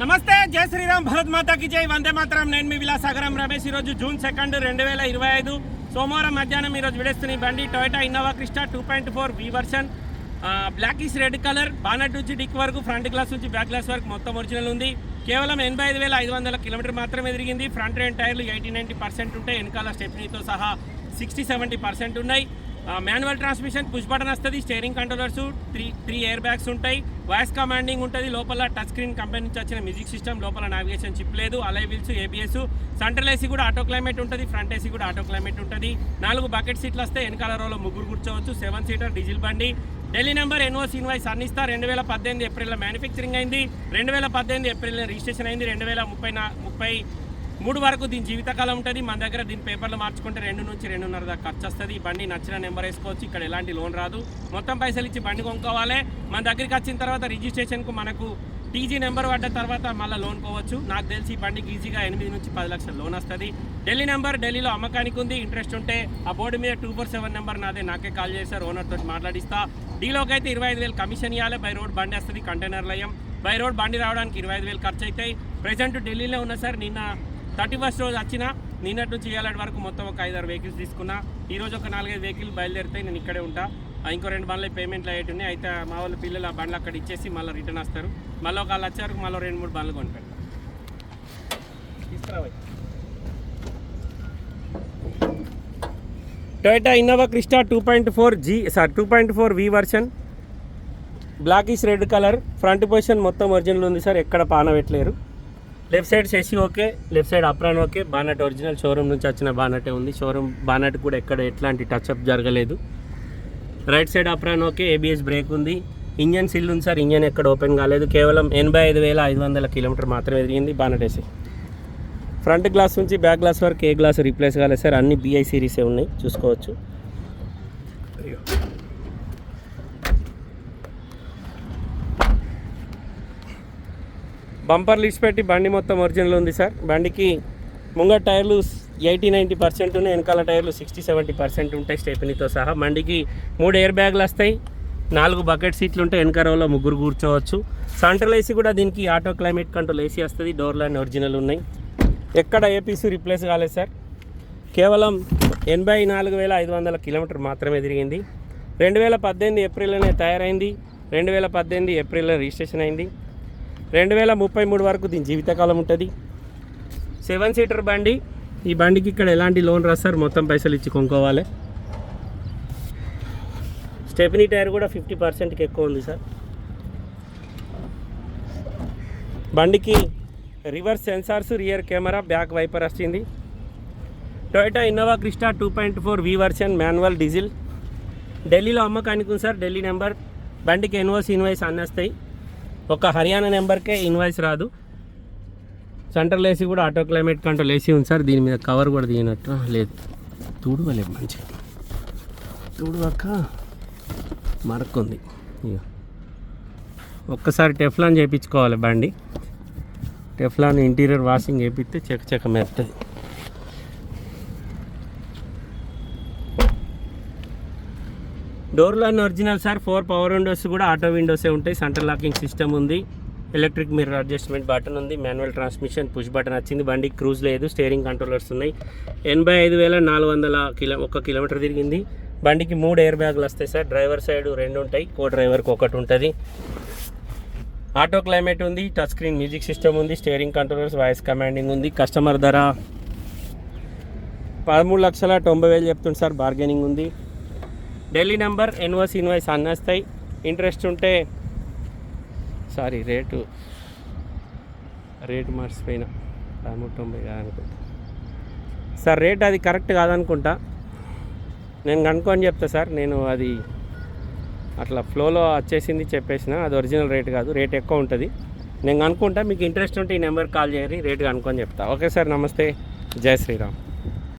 నమస్తే జై శ్రీరామ్ భరత్ మాతాకి జై. వందే మాత్రం. నేను మీ విలాసాగరం రమేష్. ఈరోజు జూన్ సెకండ్ రెండు వేల ఇరవై ఐదు. సోమవారం మధ్యాహ్నం ఈరోజు విడేస్తున్న బండి Toyota Innova Crysta two point four V version. Black is red colour bonnet నుంచి డిక్ వరకు ఫ్రంట్ గ్లాస్ నుంచి బ్యాక్ గ్లాస్ వరకు మొత్తం ఒరిజినల్ ఉంది. కేవలం ఎనభై ఐదు వేల ఐదు వందల కిలోమీటర్ మాత్రమే తిరిగింది. ఫ్రంట్ రెండు టైర్లు ఎయిటీ నైంటీ పర్సెంట్ ఉంటాయి. వెనకాల స్టెప్నీతో సహా సిక్స్టీ సెవెంటీ పర్సెంట్ ఉన్నాయి. మాన్యువల్ ట్రాన్స్మిషన్ పుష్ బటన్ వస్తుంది steering controllers three three air bags ఉంటాయి. వాయిస్ కమాండింగ్ ఉంటుంది లోపల టచ్ స్క్రీన్ కంపెనీ నుంచి వచ్చిన మ్యూజిక్ సిస్టమ్ లోపల నావిగేషన్ చిప్ లేదు alloy wheels ABS central AC కూడా ఆటో క్లైమేట్ ఉంటుంది ఫ్రంట్ ఏసీ కూడా ఆటో క్లైమేట్ ఉంటుంది. నాలుగు బకెట్ సీట్లు వస్తే వెనకాల రోలో ముగ్గురు కూర్చోవచ్చు సెవెన్ సీటర్ డీజిల్ బండి. ఢిల్లీ నెంబర్ ఎన్ఓస్ ఇన్వాయిస్ అన్నిస్తా రెండు వేల పద్దెనిమిది ఏప్రిల్లో మ్యానుఫ్యాక్చరింగ్ అయింది రెండు వేల పద్దెనిమిది ఏప్రిల్లో రిజిస్ట్రేషన్ అయింది రెండు వేల ముప్పై నా ముప్పై మూడు వరకు దీని జీవితకాలం ఉంటుంది. మన దగ్గర దీని పేపర్లు మార్చుకుంటే రెండు నుంచి రెండున్నర దాకా ఖర్చు వస్తుంది ఈ బండి నచ్చిన నెంబర్ వేసుకోవచ్చు. ఇక్కడ ఎలాంటి లోన్ రాదు. మొత్తం పైసలు ఇచ్చి బండి కొనుక్కోవాలి. మన దగ్గరికి వచ్చిన తర్వాత రిజిస్ట్రేషన్కు మనకు టీజీ నెంబర్ పడ్డ తర్వాత మళ్ళీ లోన్ కోవచ్చు నాకు తెలిసి ఈ బండికి ఈజీగా ఎనిమిది నుంచి పది లక్షల లోన్ వస్తుంది. ఢిల్లీ నెంబర్ ఢిల్లీలో అమ్మకానికి ఉంది. ఇంట్రెస్ట్ ఉంటే ఆ బోర్డు మీద టూ ఫోర్ సెవెన్ నెంబర్ నాదే. నాకే కాల్ చేశారు ఓనర్ తోటి మాట్లాడిస్తా. డీలోకి అయితే ఇరవై ఐదు వేలు కమిషన్ ఇవ్వాలి బై రోడ్ బండి వస్తుంది. కంటైనర్ లయం. బై రోడ్ బండి రావడానికి ఇరవై ఐదు వేలు ఖర్చు అవుతాయి ప్రజెంట్ ఢిల్లీలో ఉన్న సార్ నిన్న థర్టీ ఫస్ట్ రోజు వచ్చిన నిన్నటి నుంచి ఇవాళ వరకు మొత్తం ఒక ఐదారు వెహికల్స్ తీసుకున్నా. ఈ రోజు ఒక నాలుగైదు వెహికల్ బయలుదేరితే నేను ఇక్కడే ఉంటా. ఇంకో రెండు బండ్లు పేమెంట్లు అయ్యేటి ఉన్నాయి. అయితే మా వాళ్ళ పిల్లలు ఆ బండ్లు అక్కడ ఇచ్చేసి మళ్ళీ రిటర్న్ వస్తారు. మళ్ళీ ఒక వాళ్ళు వచ్చారు మళ్ళీ రెండు మూడు బండ్లు కొనిపెడతారు తీసుకురావాలి Toyota Innova Crysta two point four G sorry two point four V version black red colour front position మొత్తం ఒరిజినల్ ఉంది సార్ ఎక్కడ పాన పెట్టలేరు left side సెసి okay left side apron okay. Bonnet original showroom నుంచి వచ్చిన బానటే ఉంది. షోరూమ్ బానట్ కూడా ఎక్కడ ఎట్లాంటి టచ్అప్ జరగలేదు. Right side apron okay ABS brake ఉంది. ఇంజన్ సిల్ ఉంది సార్ ఇంజన్ ఎక్కడ ఓపెన్ కాలేదు. కేవలం ఎనభై ఐదు వేల ఐదు వందల కిలోమీటర్ మాత్రమే తిరిగింది బానట్ వేసి ఫ్రంట్ గ్లాస్ నుంచి బ్యాక్ గ్లాస్ వరకు ఏ గ్లాస్ రీప్లేస్ కాలేదు సార్. అన్ని బిఐ సిరీసే ఉన్నాయి. చూసుకోవచ్చు. బంపర్ లిస్ట్ పెట్టి బండి మొత్తం ఒరిజినల్ ఉంది సార్. బండికి ముంగట టైర్లు ఎయిటీ నైంటీ పర్సెంట్ ఉన్నాయి వెనకాల టైర్లు సిక్స్టీ సెవెంటీ పర్సెంట్ ఉంటాయి స్టెపినీతో సహా. బండికి మూడు ఎయిర్ బ్యాగులు వస్తాయి నాలుగు బకెట్ సీట్లు ఉంటాయి వెనక రోలో ముగ్గురు కూర్చోవచ్చు. సెంట్రల్ ఏసీ కూడా దీనికి ఆటో క్లైమేట్ కంట్రోల్ ఏసీ వస్తుంది డోర్లు అన్ని ఒరిజినల్ ఉన్నాయి. ఎక్కడ ఏపీసీ రిప్లేస్ కాలేదు సార్. కేవలం ఎనభై నాలుగు వేల ఐదు వందల కిలోమీటర్ మాత్రమే తిరిగింది. రెండు వేల పద్దెనిమిది ఏప్రిల్లోనే తయారైంది రెండు వేల పద్దెనిమిది ఏప్రిల్లో రిజిస్ట్రేషన్ అయింది. రెండు వేల ముప్పై మూడు వరకు దీని జీవితకాలం ఉంటుంది. సెవెన్ సీటర్ బండి. ఈ బండికి ఇక్కడ ఎలాంటి లోన్ రాస్తారు? మొత్తం పైసలు ఇచ్చి కొనుక్కోవాలి. స్టెఫినీ టైర్ కూడా ఫిఫ్టీ పర్సెంట్కి ఎక్కువ ఉంది సార్. బండికి reverse sensors rear camera back wiper వచ్చింది Toyota Innova Crysta two point four V version manual diesel ఢిల్లీలో అమ్మకానికి ఉంది సార్ ఢిల్లీ నెంబర్. బండికి ఇన్వాయిస్ ఇన్వాయిస్ అన్నీ వస్తాయి. ఒక హర్యానా నెంబర్కే ఇన్వాయిస్ రాదు. సెంట్రల్ ఏసీ కూడా ఆటో క్లైమేట్ కంట్రోల్ ఏసీ ఉంది సార్. దీని మీద కవర్ కూడా తీయనట్టు లేదు. తుడవలేదు మంచిగా. తుడవక మరకుంది ఒక్కసారి టెఫ్లాన్ చేయించుకోవాలి బండి. టెఫ్లాన్ ఇంటీరియర్ వాషింగ్ చేపిస్తే చెక్క చెక్క మెత్తది. డోర్లో original sir. Four power windows కూడా ఆటో విండోసే ఉంటాయి. సెంటర్ లాకింగ్ సిస్టమ్ ఉంది. ఎలక్ట్రిక్ మిర్రర్ అడ్జస్ట్మెంట్ బటన్ ఉంది. మాన్యువల్ ట్రాన్స్మిషన్ పుష్ బటన్ వచ్చింది. బండి క్రూజ్ లేదు. స్టీరింగ్ కంట్రోలర్స్ ఉన్నాయి. ఎనభై ఐదు వేల నాలుగు వందల కిలో ఒక కిలోమీటర్ తిరిగింది. బండికి మూడు ఎయిర్ బ్యాగులు వస్తాయి సార్. డ్రైవర్ సైడ్ రెండు ఉంటాయి. కో డ్రైవర్కి ఒకటి ఉంటుంది. ఆటో క్లైమేట్ ఉంది. టచ్ స్క్రీన్ మ్యూజిక్ సిస్టమ్ ఉంది. స్టీరింగ్ కంట్రోలర్స్ వాయిస్ కమాండింగ్ ఉంది. కస్టమర్ ధర పదమూడు లక్షల తొంభై వేలు చెప్తుంది సార్. బార్గెనింగ్ ఉంది. ఢిల్లీ నెంబర్ ఎన్వస్ ఇన్వాయిస్ అన్నేస్తాయి. ఇంట్రెస్ట్ ఉంటే సారీ రేటు రేటు మర్చిపోయిన. పదమూడు తొంభై కాదనుకుంటా సార్ రేట్ అది కరెక్ట్ కాదనుకుంటా. నేను కనుక్కొని చెప్తా సార్ నేను అది అట్లా ఫ్లోలో వచ్చేసింది చెప్పేసిన అది ఒరిజినల్ రేట్ కాదు రేట్ ఎక్కువ ఉంటుంది. నేను కనుక్కుంటా మీకు ఇంట్రెస్ట్ ఉంటే ఈ నెంబర్ కాల్ చేయండి రేట్ కనుక్కొని చెప్తా. ఓకే సార్ నమస్తే. జై శ్రీరామ్.